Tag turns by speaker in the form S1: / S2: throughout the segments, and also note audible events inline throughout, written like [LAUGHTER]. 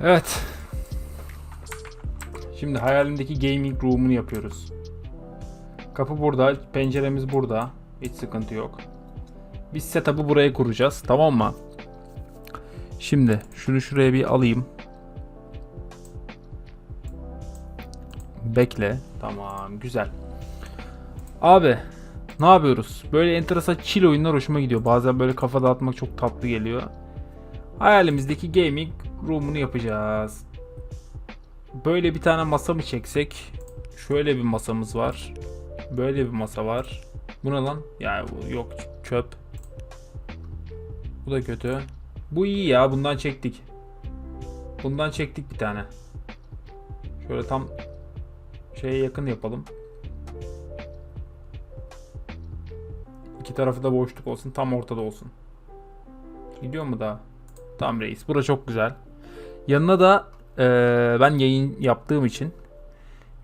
S1: Evet. Şimdi hayalimdeki gaming room'unu yapıyoruz. Kapı burada, penceremiz burada. Hiç sıkıntı yok. Biz setup'ı buraya kuracağız, tamam mı? Şimdi şunu şuraya bir alayım. Bekle. Tamam, güzel. Abi, ne yapıyoruz? Böyle enteresan chill oyunlar hoşuma gidiyor. Bazen böyle kafa dağıtmak çok tatlı geliyor. Hayalimizdeki gaming room'unu yapacağız. Böyle bir tane masa mı çeksek? Şöyle bir masamız var. Böyle bir masa var. Bu ne lan? Ya bu yok çöp. Bu da kötü. Bu iyi ya bundan çektik. Bundan çektik bir tane. Şöyle tam şeye yakın yapalım. İki tarafı da boşluk olsun. Tam ortada olsun. Gidiyor mu daha? Tamam reis. Bura çok güzel. Yanına da eee, ben yayın yaptığım için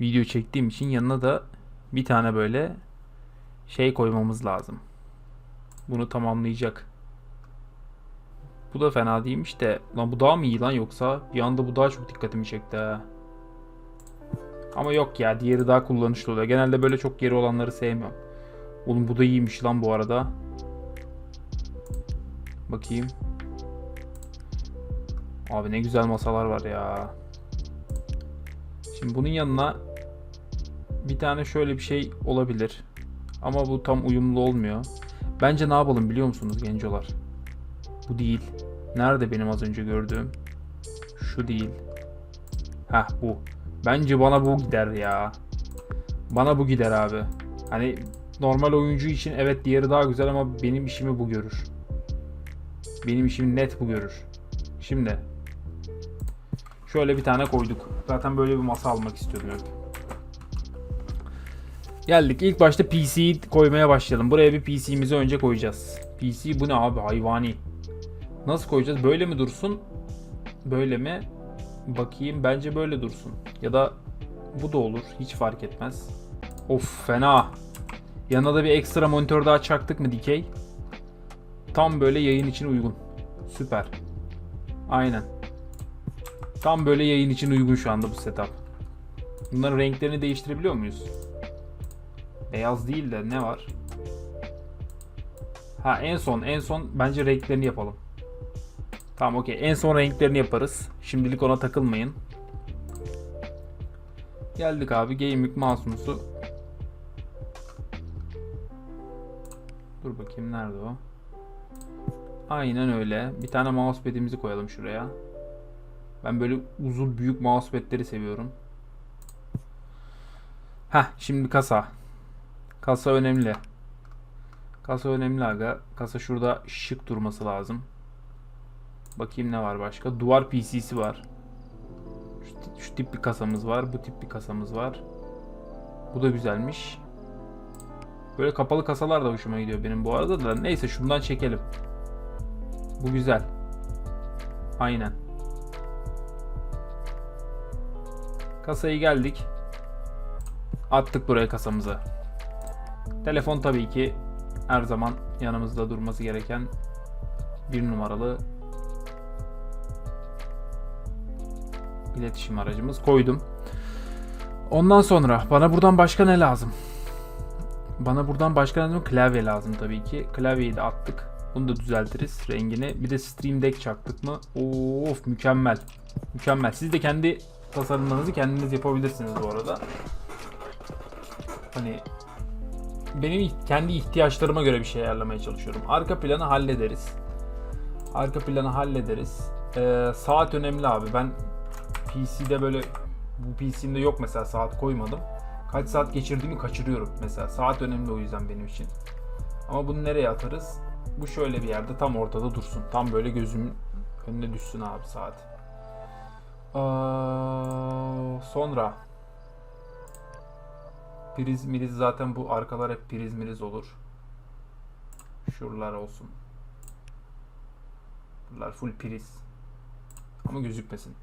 S1: video çektiğim için yanına da bir tane böyle şey koymamız lazım. Bunu tamamlayacak. Bu da fena değilmiş de lan bu daha mı iyi lan yoksa bir anda bu daha çok dikkatimi çekti ha. Ama yok ya diğeri daha kullanışlı oluyor. Genelde böyle çok geri olanları sevmiyorum. Oğlum bu da iyiymiş lan bu arada. Bakayım. Abi ne güzel masalar var ya. Şimdi bunun yanına bir tane şöyle bir şey olabilir. Ama bu tam uyumlu olmuyor. Bence ne yapalım biliyor musunuz gencolar? Bu değil. Nerede benim az önce gördüğüm? Şu değil. Heh bu. Bence bana bu gider ya. Bana bu gider abi. Hani normal oyuncu için evet diğeri daha güzel ama benim işimi bu görür. Benim işimi net bu görür. Şimdi şöyle bir tane koyduk. Zaten böyle bir masa almak istiyordum hep. Geldik. İlk başta PC'yi koymaya başlayalım. Buraya bir PC'mizi önce koyacağız. PC bu ne abi hayvani. Nasıl koyacağız? Böyle mi dursun? Böyle mi? Bakayım bence böyle dursun. Ya da bu da olur. Hiç fark etmez. Of fena. Yanına da bir ekstra monitör daha çaktık mı dikey? Tam böyle yayın için uygun. Süper. Aynen. Tam böyle yayın için uygun şu anda bu setup. Bunların renklerini değiştirebiliyor muyuz? Beyaz değil de ne var? Ha en son en son bence renklerini yapalım. Tamam okey. En son renklerini yaparız. Şimdilik ona takılmayın. Geldik abi. Gaming mouse'umuzu. Dur bakayım nerede o? Aynen öyle. Bir tane mousepad'imizi koyalım şuraya. Ben böyle uzun büyük mousepad'leri seviyorum. Heh şimdi kasa. Kasa önemli. Kasa önemli aga. Kasa şurada şık durması lazım. Bakayım ne var başka. Duvar PC'si var. Şu, şu tip bir kasamız var. Bu tip bir kasamız var. Bu da güzelmiş. Böyle kapalı kasalar da hoşuma gidiyor benim bu arada da. Neyse şundan çekelim. Bu güzel. Aynen. Kasayı geldik. Attık buraya kasamızı. Telefon tabii ki her zaman yanımızda durması gereken bir numaralı iletişim aracımız. Koydum. Ondan sonra bana buradan başka ne lazım? Bana buradan başka ne lazım? Klavye lazım tabii ki. Klavyeyi de attık. Bunu da düzeltiriz rengini. Bir de Stream Deck çaktık mı? Of mükemmel. Mükemmel. Siz de kendi tasarımlarınızı kendiniz yapabilirsiniz bu arada. Hani benim kendi ihtiyaçlarıma göre bir şey ayarlamaya çalışıyorum. Arka planı hallederiz. Arka planı hallederiz. Ee, saat önemli abi. Ben PC'de böyle bu PC'mde yok mesela saat koymadım. Kaç saat geçirdiğimi kaçırıyorum mesela. Saat önemli o yüzden benim için. Ama bunu nereye atarız? Bu şöyle bir yerde tam ortada dursun. Tam böyle gözümün önüne düşsün abi saat. Sonra priz miriz zaten bu arkalar hep priz miriz olur. Şuralar olsun. Bunlar full priz. Ama gözükmesin.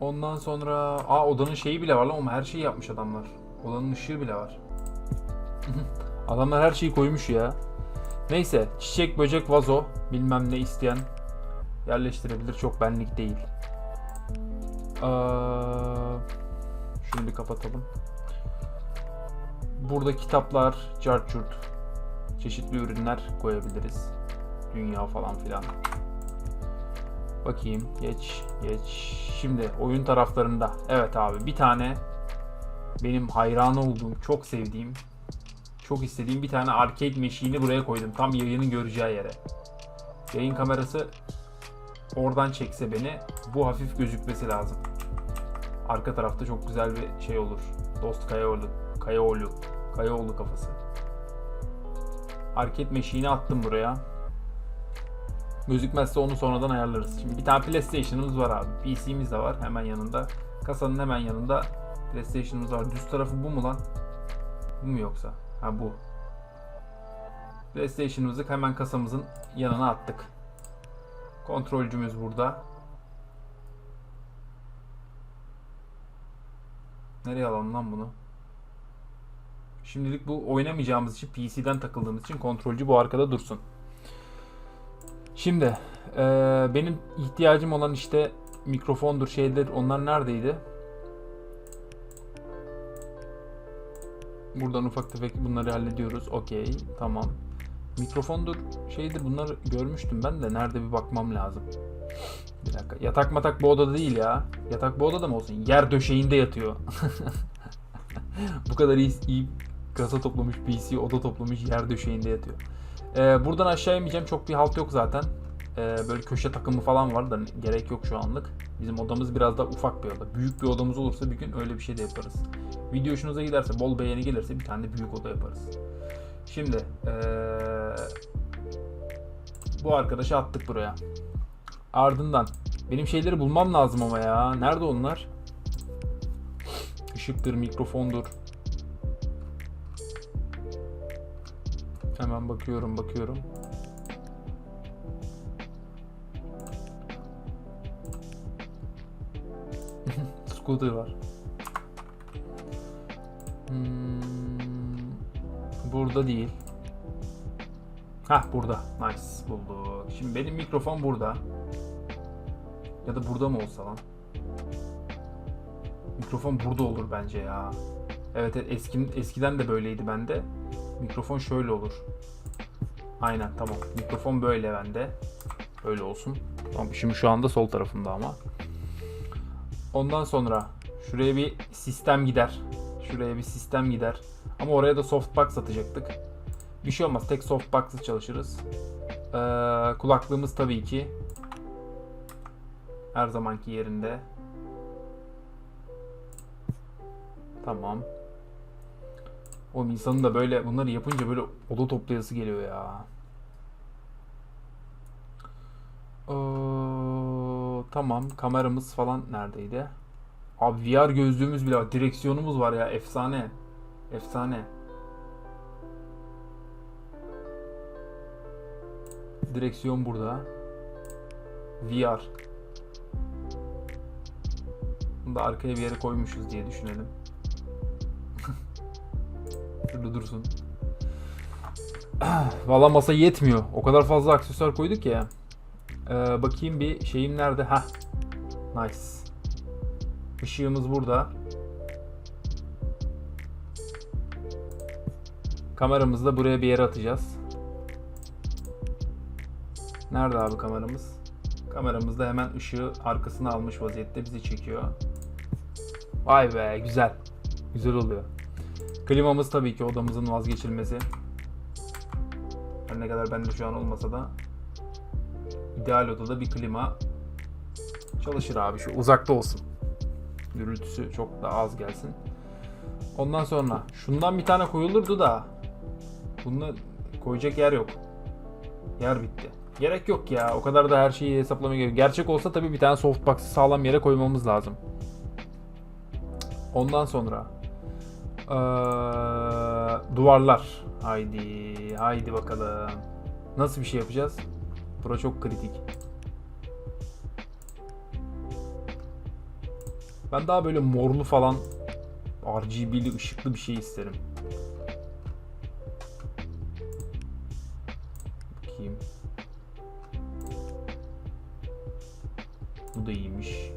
S1: Ondan sonra aa odanın şeyi bile var lan ama her şeyi yapmış adamlar. Odanın ışığı bile var. [LAUGHS] adamlar her şeyi koymuş ya. Neyse çiçek böcek vazo bilmem ne isteyen yerleştirebilir. Çok benlik değil. Şunu bir kapatalım. Burada kitaplar, carçurt, çeşitli ürünler koyabiliriz. Dünya falan filan. Bakayım. Geç, geç. Şimdi oyun taraflarında. Evet abi bir tane benim hayranı olduğum, çok sevdiğim, çok istediğim bir tane arcade machine'i buraya koydum. Tam yayının göreceği yere. Yayın kamerası oradan çekse beni bu hafif gözükmesi lazım. Arka tarafta çok güzel bir şey olur. Dost Kayaoğlu. Kayaoğlu. Kayaoğlu kafası. Arcade machine'i attım buraya. Gözükmezse onu sonradan ayarlarız. Şimdi bir tane PlayStation'ımız var abi. PC'miz de var hemen yanında. Kasanın hemen yanında PlayStation'ımız var. Düz tarafı bu mu lan? Bu mu yoksa? Ha bu. PlayStation'ımızı hemen kasamızın yanına attık. Kontrolcümüz burada. Nereye alalım lan bunu? Şimdilik bu oynamayacağımız için PC'den takıldığımız için kontrolcü bu arkada dursun. Şimdi eee, benim ihtiyacım olan işte mikrofondur şeyler onlar neredeydi? Buradan ufak tefek bunları hallediyoruz. Okey tamam. Mikrofondur şeydir bunları görmüştüm ben de nerede bir bakmam lazım. Bir dakika. Yatak matak bu odada değil ya. Yatak bu odada mı olsun? Yer döşeğinde yatıyor. [LAUGHS] bu kadar iyi, iyi kasa toplamış PC oda toplamış yer döşeğinde yatıyor. Ee, buradan aşağı inmeyeceğim. Çok bir halt yok zaten. Ee, böyle köşe takımı falan var da gerek yok şu anlık. Bizim odamız biraz da ufak bir oda. Büyük bir odamız olursa bir gün öyle bir şey de yaparız. Video hoşunuza giderse, bol beğeni gelirse bir tane de büyük oda yaparız. Şimdi ee, bu arkadaşı attık buraya. Ardından benim şeyleri bulmam lazım ama ya. Nerede onlar? Işıktır, mikrofondur. Hemen bakıyorum, bakıyorum. [LAUGHS] Scooter var. Hmm, burada değil. Hah burada. Nice. Bulduk. Şimdi benim mikrofon burada. Ya da burada mı olsa lan? Mikrofon burada olur bence ya. Evet, evet eski, eskiden de böyleydi bende. Mikrofon şöyle olur. Aynen tamam. Mikrofon böyle bende. Böyle olsun. Tamam şimdi şu anda sol tarafımda ama. Ondan sonra şuraya bir sistem gider. Şuraya bir sistem gider. Ama oraya da softbox atacaktık. Bir şey olmaz. Tek softbox'la çalışırız. Ee, kulaklığımız tabii ki her zamanki yerinde. Tamam. O insanın da böyle bunları yapınca böyle oda toplayası geliyor ya. Ee, tamam kameramız falan neredeydi? Abi VR gözlüğümüz bile var. Direksiyonumuz var ya efsane. Efsane. Direksiyon burada. VR. Bunu da arkaya bir yere koymuşuz diye düşünelim. [LAUGHS] Şurada dursun. [CLEARS THROAT] Valla masa yetmiyor. O kadar fazla aksesuar koyduk ya. Ee, bakayım bir şeyim nerede? Ha. Nice. Işığımız burada. Kameramızı da buraya bir yere atacağız. Nerede abi kameramız? Kameramız da hemen ışığı arkasına almış vaziyette bizi çekiyor. Vay be güzel. Güzel oluyor. Klimamız tabii ki odamızın vazgeçilmezi. Her ne kadar bende şu an olmasa da ideal odada bir klima çalışır abi şu uzakta olsun. Gürültüsü çok da az gelsin. Ondan sonra şundan bir tane koyulurdu da bunu koyacak yer yok. Yer bitti. Gerek yok ya. O kadar da her şeyi hesaplamaya gerek. Gerçek olsa tabii bir tane softbox'ı sağlam yere koymamız lazım. Ondan sonra eee, duvarlar. Haydi, haydi bakalım. Nasıl bir şey yapacağız? Bura çok kritik. Ben daha böyle morlu falan RGB'li ışıklı bir şey isterim. Bakayım. Bu da iyiymiş.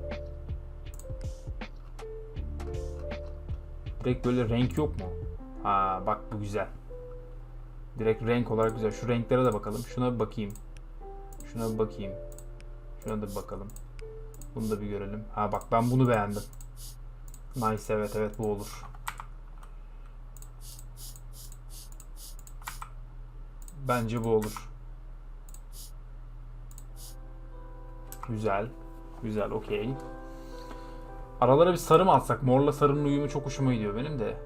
S1: Direkt böyle renk yok mu? Ha bak bu güzel. Direkt renk olarak güzel. Şu renklere de bakalım. Şuna bir bakayım. Şuna bir bakayım. Şuna da bir bakalım. Bunu da bir görelim. Ha bak ben bunu beğendim. Nice evet evet bu olur. Bence bu olur. Güzel. Güzel okey. Aralara bir sarı mı atsak? Morla sarının uyumu çok hoşuma gidiyor benim de.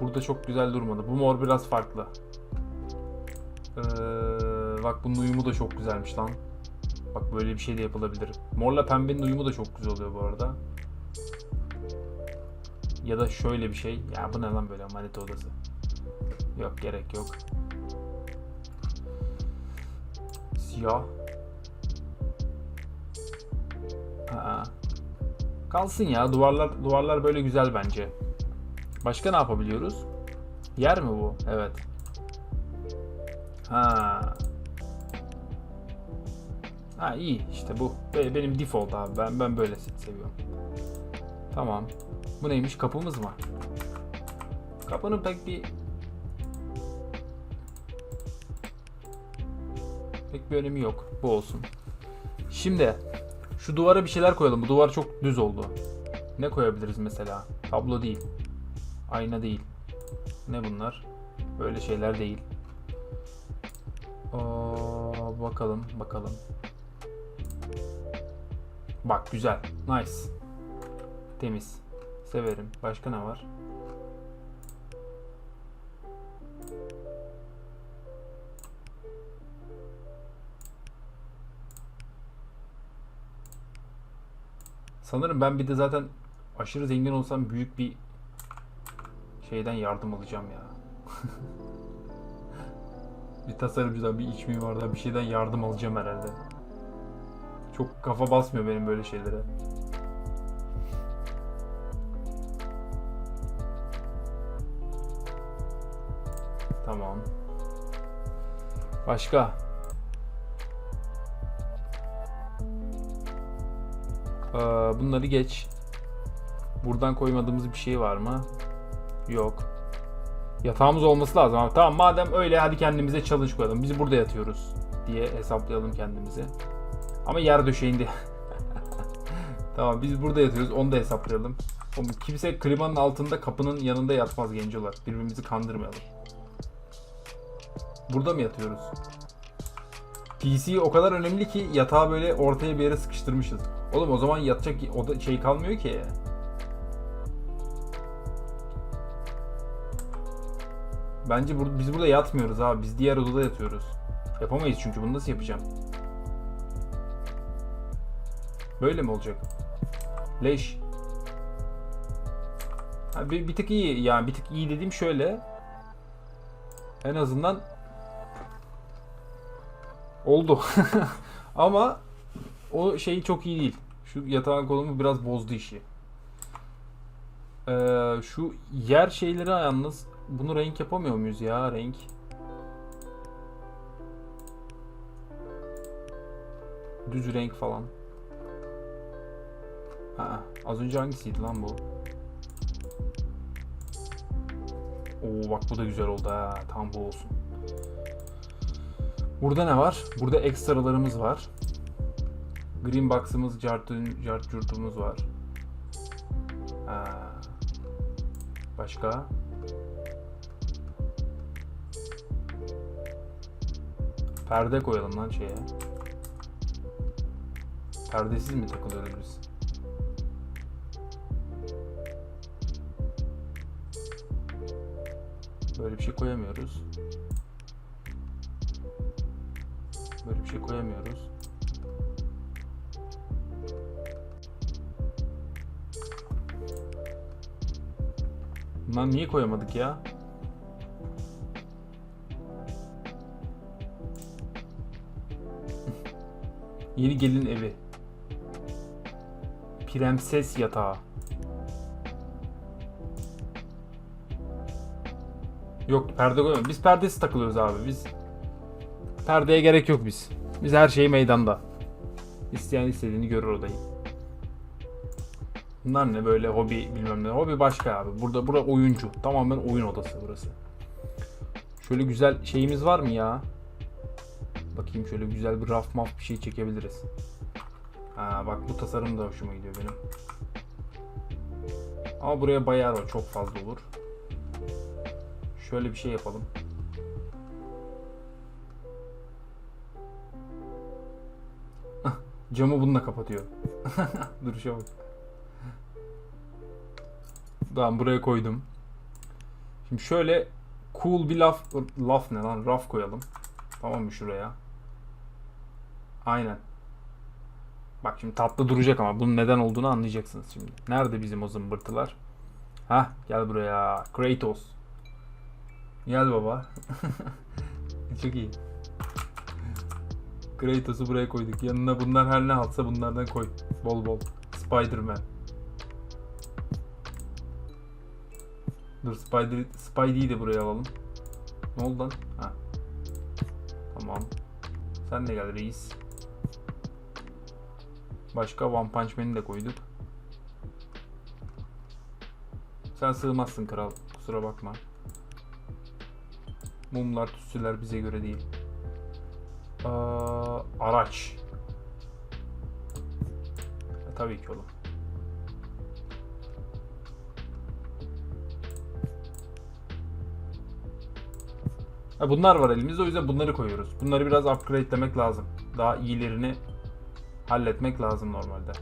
S1: Burada çok güzel durmadı. Bu mor biraz farklı. Ee, bak bunun uyumu da çok güzelmiş lan. Bak böyle bir şey de yapılabilir. Morla pembenin uyumu da çok güzel oluyor bu arada. Ya da şöyle bir şey. Ya bu ne lan böyle manita odası. Yok gerek yok. Siyah. Ha. Kalsın ya. Duvarlar duvarlar böyle güzel bence. Başka ne yapabiliyoruz? Yer mi bu? Evet. Ha. Ha iyi işte bu. Be- Benim default abi. Ben ben böyle se- seviyorum. Tamam. Bu neymiş? Kapımız mı? Kapının pek bir pek bir önemi yok. Bu olsun. Şimdi şu duvara bir şeyler koyalım. Bu duvar çok düz oldu. Ne koyabiliriz mesela? Tablo değil. Ayna değil. Ne bunlar? Böyle şeyler değil. Aa, bakalım, bakalım. Bak güzel. Nice. Temiz. Severim. Başka ne var? Sanırım ben bir de zaten aşırı zengin olsam büyük bir şeyden yardım alacağım ya. [LAUGHS] bir tasarımcıdan, bir iç mimardan bir şeyden yardım alacağım herhalde. Çok kafa basmıyor benim böyle şeylere. Tamam. Başka? Ee, bunları geç. Buradan koymadığımız bir şey var mı? Yok. Yatağımız olması lazım. Tamam madem öyle hadi kendimize challenge koyalım. Biz burada yatıyoruz diye hesaplayalım kendimizi. Ama yer döşeğinde. [LAUGHS] tamam biz burada yatıyoruz. Onu da hesaplayalım. Oğlum, kimse klimanın altında kapının yanında yatmaz gencolar. Birbirimizi kandırmayalım. Burada mı yatıyoruz? PC o kadar önemli ki yatağı böyle ortaya bir yere sıkıştırmışız. Oğlum o zaman yatacak o da şey kalmıyor ki. Bence bur- biz burada yatmıyoruz abi. Biz diğer odada yatıyoruz. Yapamayız çünkü bunu nasıl yapacağım? Böyle mi olacak? Leş. Ha, bir, bir tık iyi yani bir tık iyi dediğim şöyle. En azından oldu. [LAUGHS] Ama o şey çok iyi değil. Şu yatağın konumu biraz bozdu işi. Ee, şu yer şeyleri yalnız bunu renk yapamıyor muyuz ya renk? Düz renk falan. Ha, az önce hangisiydi lan bu? Oo bak bu da güzel oldu ha. Tam bu olsun. Burada ne var? Burada ekstralarımız var. Green box'ımız, cartun, cartcurtumuz var. Ha. Başka? Perde koyalım lan şeye. Perdesiz mi takılıyoruz biz? Böyle bir şey koyamıyoruz. Böyle bir şey koyamıyoruz. Bundan niye koyamadık ya? [LAUGHS] Yeni gelin evi. Prenses yatağı. Yok perde koymuyoruz. Biz perdesiz takılıyoruz abi. Biz perdeye gerek yok biz. Biz her şey meydanda. İsteyen istediğini görür odayı. Bunlar ne böyle hobi bilmem ne. Hobi başka abi. Burada bura oyuncu. Tamamen oyun odası burası. Şöyle güzel şeyimiz var mı ya? Bakayım şöyle güzel bir raf maf bir şey çekebiliriz. Ha bak bu tasarım da hoşuma gidiyor benim. Ama buraya bayar o çok fazla olur. Şöyle bir şey yapalım. Camı bununla kapatıyor. [LAUGHS] Duruşa bak. Tamam buraya koydum. Şimdi şöyle cool bir laf laf ne lan raf koyalım. Tamam mı şuraya? Aynen. Bak şimdi tatlı duracak ama bunun neden olduğunu anlayacaksınız şimdi. Nerede bizim o zımbırtılar? Hah gel buraya. Kratos. Gel baba. [LAUGHS] Çok iyi. Kratos'u buraya koyduk. Yanına bunlar her ne haltsa bunlardan koy. Bol bol. Spider-Man. Dur Spider Spidey'i de buraya alalım. Ne oldu lan? Ha. Tamam. Sen de gel reis. Başka One Punch Man'i de koyduk. Sen sığmazsın kral. Kusura bakma. Mumlar, tütsüler bize göre değil. Aa, araç. E, tabii ki oğlum. Ha, bunlar var elimizde o yüzden bunları koyuyoruz. Bunları biraz upgrade'lemek lazım. Daha iyilerini halletmek lazım normalde.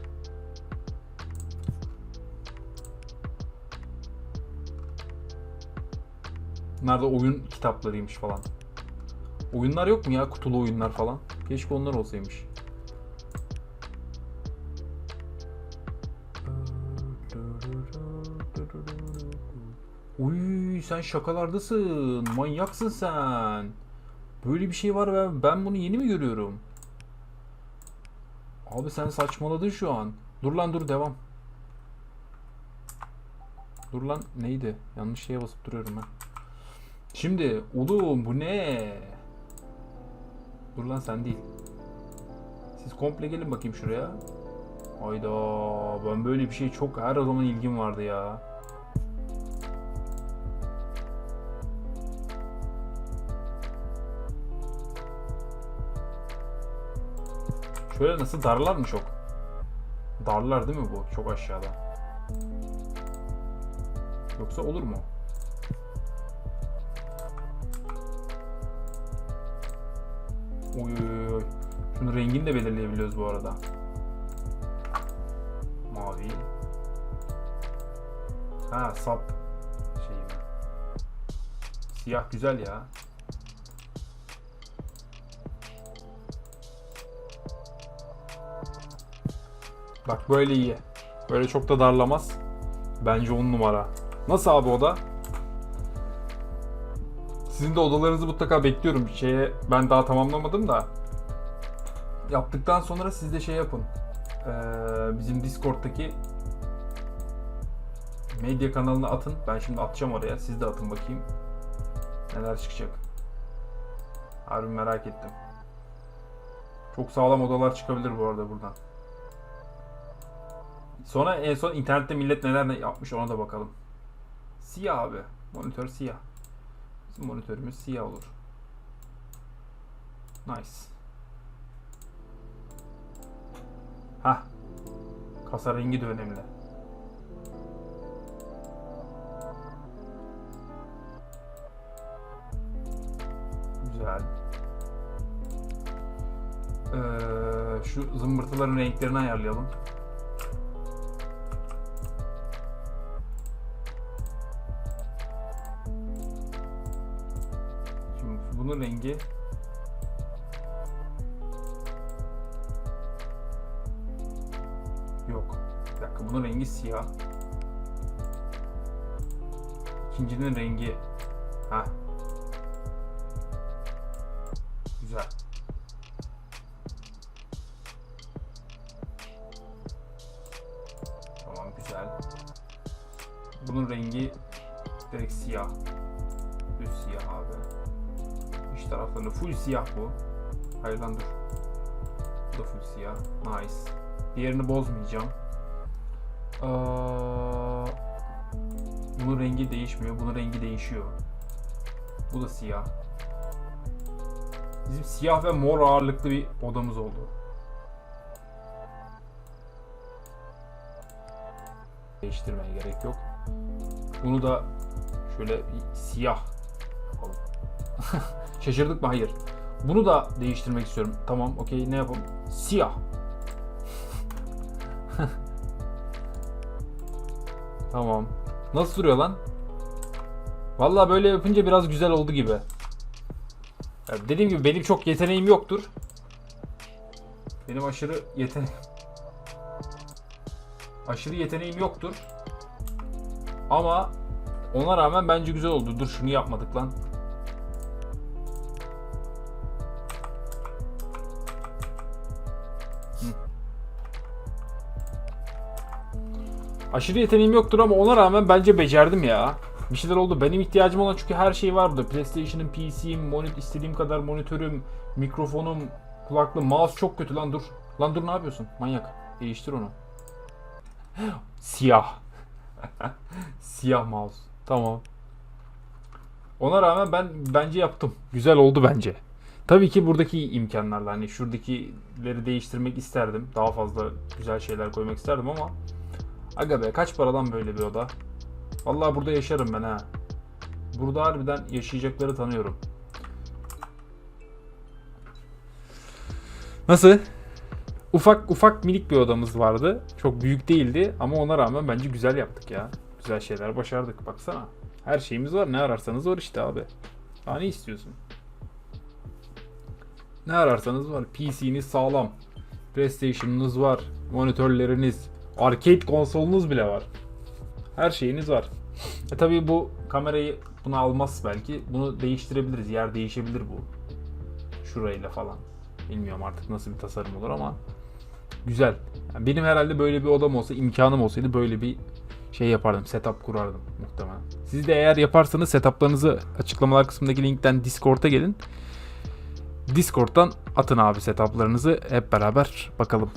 S1: Bunlar da oyun kitaplarıymış falan. Oyunlar yok mu ya? Kutulu oyunlar falan. Keşke onlar olsaymış. Uy sen şakalardasın. Manyaksın sen. Böyle bir şey var ve ben bunu yeni mi görüyorum? Abi sen saçmaladın şu an. Dur lan dur devam. Dur lan neydi? Yanlış şeye basıp duruyorum ben. Şimdi oğlum bu ne? Dur lan sen değil. Siz komple gelin bakayım şuraya. Hayda ben böyle bir şey çok her zaman ilgim vardı ya. Şöyle nasıl darlar mı çok? Darlar değil mi bu? Çok aşağıda. Yoksa olur mu? Oy oy oy. Şunun rengini de belirleyebiliyoruz bu arada. Mavi. Ha sap şeyi mi? Siyah güzel ya. Bak böyle iyi. Böyle çok da darlamaz. Bence on numara. Nasıl abi oda? Sizin de odalarınızı mutlaka bekliyorum. Şeye ben daha tamamlamadım da. Yaptıktan sonra siz de şey yapın. Ee, bizim Discord'daki medya kanalına atın. Ben şimdi atacağım oraya. Siz de atın bakayım. Neler çıkacak. Harbi merak ettim. Çok sağlam odalar çıkabilir bu arada buradan. Sonra en son internette millet neler ne yapmış ona da bakalım. Siyah abi. Monitör siyah. Monitörümüz siyah olur. Nice. Hah. Kasa rengi de önemli. Güzel. Ee, şu zımbırtıların renklerini ayarlayalım. İkincinin rengi ha. Güzel. Tamam güzel. Bunun rengi direkt siyah. Düz siyah abi. İç taraflarında full siyah bu. Hayır lan dur. Bu da full siyah. Nice. Diğerini bozmayacağım. Ee, bunun rengi değişmiyor. Bunun rengi değişiyor. Bu da siyah. Bizim siyah ve mor ağırlıklı bir odamız oldu. Değiştirmeye gerek yok. Bunu da şöyle siyah yapalım. [LAUGHS] Şaşırdık mı? Hayır. Bunu da değiştirmek istiyorum. Tamam, okey. Ne yapalım? Siyah. [LAUGHS] tamam. Nasıl duruyor lan? Vallahi böyle yapınca biraz güzel oldu gibi. Ya dediğim gibi benim çok yeteneğim yoktur. Benim aşırı yeteneğim aşırı yeteneğim yoktur. Ama ona rağmen bence güzel oldu. Dur şunu yapmadık lan. Aşırı yeteneğim yoktur ama ona rağmen bence becerdim ya. Bir şeyler oldu. Benim ihtiyacım olan çünkü her şey vardı. PlayStation'ım, PC'm, monit istediğim kadar monitörüm, mikrofonum, kulaklığım, mouse çok kötü lan dur. Lan dur ne yapıyorsun? Manyak. Değiştir onu. [GASPS] Siyah. [LAUGHS] Siyah mouse. Tamam. Ona rağmen ben bence yaptım. Güzel oldu bence. Tabii ki buradaki imkanlarla hani şuradakileri değiştirmek isterdim. Daha fazla güzel şeyler koymak isterdim ama aga be kaç paradan böyle bir oda? Vallahi burada yaşarım ben ha. Burada harbiden yaşayacakları tanıyorum. Nasıl? Ufak ufak minik bir odamız vardı. Çok büyük değildi ama ona rağmen bence güzel yaptık ya. Güzel şeyler başardık. Baksana. Her şeyimiz var. Ne ararsanız var işte abi. Daha ne istiyorsun? Ne ararsanız var. PC'niz sağlam. PlayStation'ınız var. Monitörleriniz. Arcade konsolunuz bile var. Her şeyiniz var. E tabii bu kamerayı bunu almaz belki. Bunu değiştirebiliriz. Yer değişebilir bu. Şurayla falan. Bilmiyorum artık nasıl bir tasarım olur ama güzel. Yani benim herhalde böyle bir odam olsa, imkanım olsaydı böyle bir şey yapardım. Setup kurardım muhtemelen. Siz de eğer yaparsanız setuplarınızı açıklamalar kısmındaki linkten Discord'a gelin. Discord'dan atın abi setuplarınızı hep beraber bakalım.